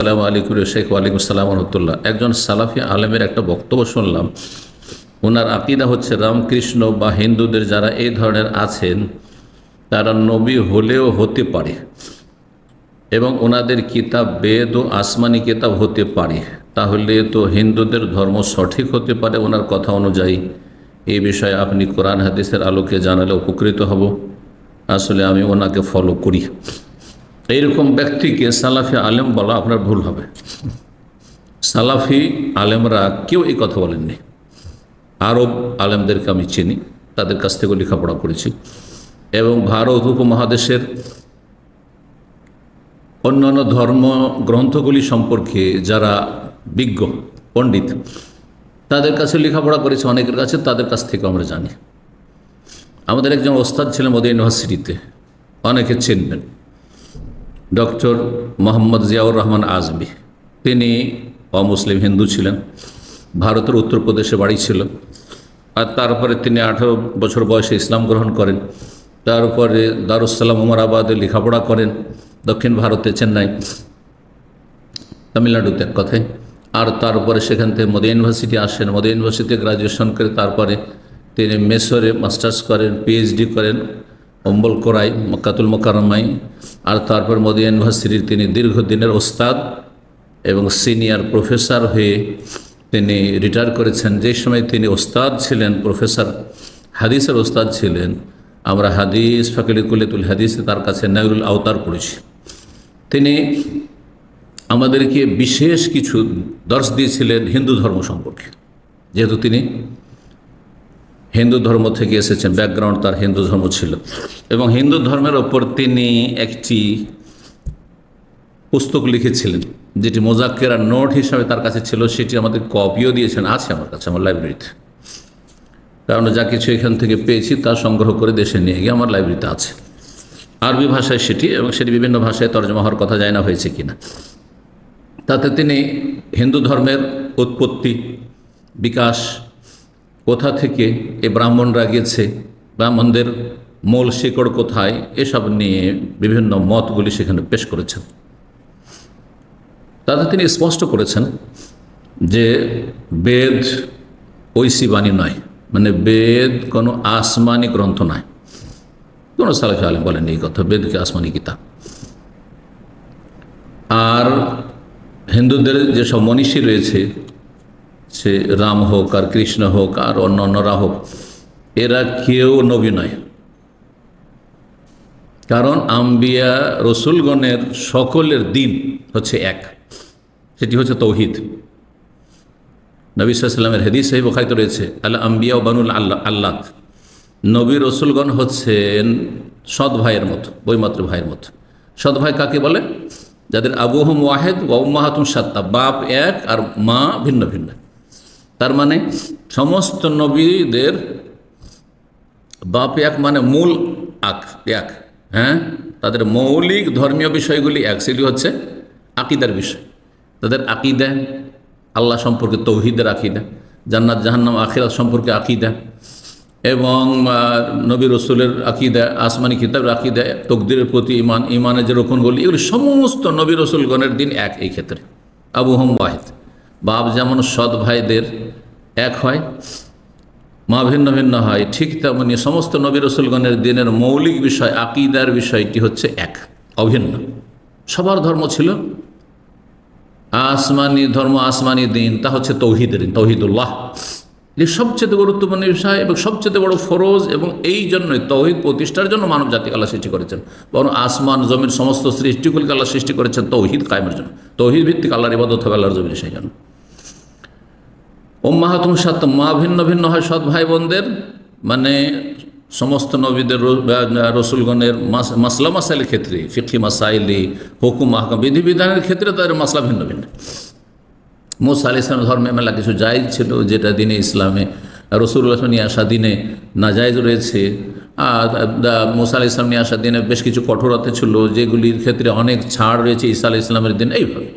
আসসালামু আলাইকুম শেখ, ওয়ালাইকুম আসসালাম রহমতুল্লাহ। একজন সালাফি আলেমের একটা বক্তব্য শুনলাম। ওনার আকিদা হচ্ছে, রামকৃষ্ণ বা হিন্দুদের যারা এই ধরনের আছেন, তারা নবী হলেও হতে পারে এবং ওনাদের কিতাব বেদ ও আসমানি কিতাব হতে পারে। তাহলে তো হিন্দুদের ধর্ম সঠিক হতে পারে ওনার কথা অনুযায়ী। এই বিষয়ে আপনি কোরআন হাদিসের আলোকে জানালে উপকৃত হব। আসলে আমি ওনাকে ফলো করি। এইরকম ব্যক্তিকে সালাফি আলেম বলা আপনার ভুল হবে। সালাফি আলেমরা কেউ এই কথা বলেননি। আরব আলেমদেরকে আমি চিনি, তাদের কাছ থেকে লেখাপড়া করেছি এবং ভারত উপমহাদেশের অন্যান্য ধর্ম গ্রন্থগুলি সম্পর্কে যারা বিজ্ঞ, পণ্ডিত, তাদের কাছে লেখাপড়া করেছে, অনেকের কাছে, তাদের কাছ থেকে আমরা জানি। আমাদের একজন ওস্তাদ ছিলেন মোদী ইউনিভার্সিটিতে, অনেকে চিনবেন। ডক্টর মোহাম্মদ জিয়াউর রহমান আজমি। তিনি অমুসলিম হিন্দু ছিলেন, ভারতের উত্তরপ্রদেশে বাড়ি ছিল। আর তারপরে তিনি আঠারো বছর বয়সে ইসলাম গ্রহণ করেন। তারপরে দারুসালাম উমরাবাদে লেখাপড়া করেন দক্ষিণ ভারতে চেন্নাই, তামিলনাড়ুতে এক কথায়। আর তারপরে সেখান থেকে মোদী ইউনিভার্সিটি আসেন। মোদী ইউনিভার্সিটিতে গ্রাজুয়েশন করে তারপরে তিনি মেসরে মাস্টার্স করেন পিএইচডি করেন। অম্বল করাই, মক্কাতুল মোকারমাই আর তারপর মোদী ইউনিভার্সিটির তিনি দীর্ঘদিনের ওস্তাদ এবং সিনিয়র প্রফেসর হয়ে তিনি রিটায়ার করেছেন। যে সময় তিনি ওস্তাদ ছিলেন, প্রফেসর, হাদিসের ওস্তাদ ছিলেন, আমরা হাদিস ফাকিলি কুলেতুল হাদিসে তার কাছে নাইরুল আওতার পড়েছি। তিনি আমাদেরকে বিশেষ কিছু দর্শ দিয়েছিলেন হিন্দু ধর্ম সম্পর্কে। যেহেতু তিনি হিন্দু ধর্ম থেকে এসেছেন ব্যাকগ্রাউন্ড তার হিন্দু ধর্ম ছিল। এবং হিন্দু ধর্মের ওপর তিনি একটি পুস্তক লিখেছিলেন, যেটি মোজাক্কেরা নোট হিসাবে তার কাছে ছিল, সেটি আমাদের কপিও দিয়েছেন, আছে আমার কাছে, আমার লাইব্রেরিতে কারণ যা কিছু এখান থেকে পেয়েছি তা সংগ্রহ করে দেশে নিয়ে গিয়ে আমার লাইব্রেরিতে আছে। আরবি ভাষায় সেটি, এবং সেটি বিভিন্ন ভাষায় তর্জমা হওয়ার কথা যায় না হয়েছে কিনা। তাতে তিনি হিন্দু ধর্মের উৎপত্তি, বিকাশ কোথা থেকে এ ব্রাহ্মণরা গেছে ব্রাহ্মণদের মূল শিকড় কোথায়, এসব নিয়ে বিভিন্ন মতগুলি সেখানে পেশ করেছেন। তাতে তিনি স্পষ্ট করেছেন যে বেদ ঐশী বাণী নয় মানে বেদ কোনো আসমানি গ্রন্থ নয়। কোনো সালাফি আলম বলেন এই কথা বেদকে আসমানি কিতাব? আর হিন্দুদের যেসব মনীষী রয়েছে সে রাম হোক আর কৃষ্ণ হোক আর অন্য অন্যরা হোক, এরা কেউ নবী নয়। কারণ আম্বিয়া রসুলগণের সকলের দিন হচ্ছে এক, সেটি হচ্ছে তৌহিদ। নবী সাল্লামের হেদিস সাহেব খাইতে রয়েছে আল্লাহ আম্বিয়া ও বানুল আল্লাহ আল্লাহ নবী রসুলগণ হচ্ছেন সৎ ভাইয়ের মতো বইমাত্র ভাইয়ের মতো। সৎ ভাই কাকে বলে? যাদের আবুহম ওয়াহেদ ও মাহাতুম সাত্তা বাপ এক আর মা ভিন্ন ভিন্ন। তার মানে সমস্ত নবীদের বাপ এক মানে মূল আক, এক হ্যাঁ? তাদের মৌলিক ধর্মীয় বিষয়গুলি এক সেগুলি হচ্ছে আকিদার বিষয়। তাদের আকিদা, আল্লাহ সম্পর্কে তৌহিদের আকিদা, জান্নাত, জাহান্নাম, আখিরাত সম্পর্কে আকিদা এবং নবী রসুলের আকিদা, আসমানি কিতাবের আকিদা, তকদিরের প্রতি ইমান ইমানের যে রোকনগুলি এগুলি সমস্ত নবী রসুলগণের দিন এক এই ক্ষেত্রে। আবু হম ওয়াহিদ, বাপ যেমন সৎ ভাইদের এক হয়, মা ভিন্ন ভিন্ন হয়, ঠিক তেমনি সমস্ত নবী রসুলগণের দিনের মৌলিক বিষয়, আকিদার বিষয়টি হচ্ছে এক, অভিন্ন। সবার ধর্ম ছিল আসমানি ধর্ম, আসমানি দিন, তা হচ্ছে তৌহিদের দিন, তৌহিদুল্লাহ। এটি সবচেয়ে গুরুত্বপূর্ণ বিষয় এবং সবচেয়ে বড় ফরজ এবং এই জন্যই তৌহিদ প্রতিষ্ঠার জন্য মানব জাতিকে আল্লাহ সৃষ্টি করেছেন। বরং আসমান জমির সমস্ত সৃষ্টিগুলিকে আল্লাহ সৃষ্টি করেছেন তৌহিদ কায়েমের জন্য। তৌহিদ ভিত্তিক আল্লাহর ইবাদত হবে আল্লাহর জমির সেই জন্য। ওম্মাহাতুম সাত মা ভিন্ন ভিন্ন হয় সৎ ভাই বোনদের মানে সমস্ত নবীদের রসুলগণের মাসলা মাসাইলের ক্ষেত্রে ফিকি মাসাইলি, হুকুম আহকাম বিধিবিধানের ক্ষেত্রে তাদের মাসলা ভিন্ন ভিন্ন। মোসা আলি ইসলাম ধর্মে মেলা কিছু জায়জ ছিল, যেটা দিনে ইসলামে রসুল্লাহ নিয়ে আসা দিনে নাজায়জ রয়েছে। আর মোসা আলি ইসলাম নিয়ে আসা দিনে বেশ কিছু কঠোরতা ছিল, যেগুলির ক্ষেত্রে অনেক ছাড় রয়েছে ঈসা আলি ইসলামের দিন, এইভাবে।